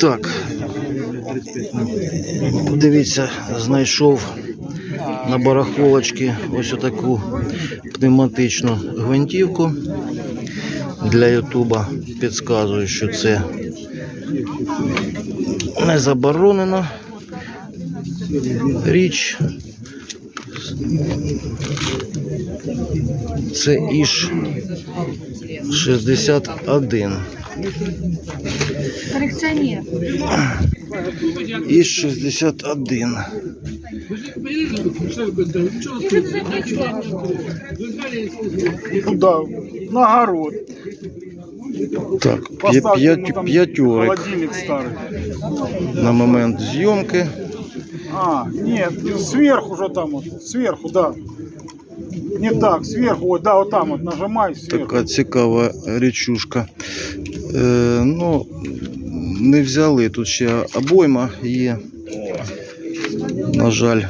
Так. Дивіться, знайшов на барахолочці ось таку пневматичну гвинтівку для Ютуба. Підказую, що це не заборонено. Річ. Це Іж 61. Коллекционер. Іж 61. Куда? На огород. Так, п'ятьорик Холодильник на момент зйомки. А, нет, сверху же там вот. Сверху, да. Не так, сверху, вот, да, вот там вот нажимай сверху. Така цікава річушка. Е, ну, не взяли. Тут ще обойма є. На жаль,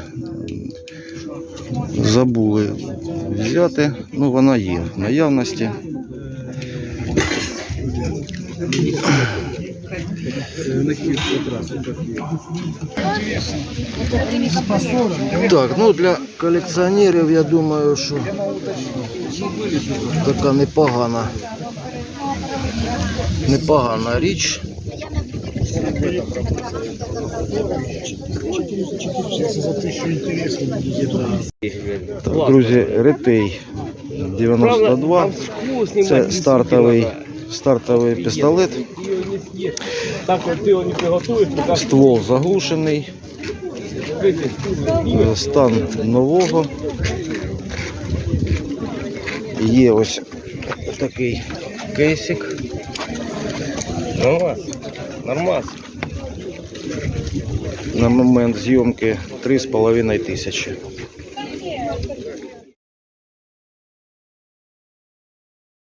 забули взяти. Ну, вона є в наявності. Так, ну для колекціонерів я думаю, що така непогана. Непогана річ. Так, друзі, ретей 92. Це стартовий, стартовий пістолет. Ствол заглушений. Стан нового. Є ось такий кейсик. Нормас. Нормас. На момент зйомки 3,5 тисячі.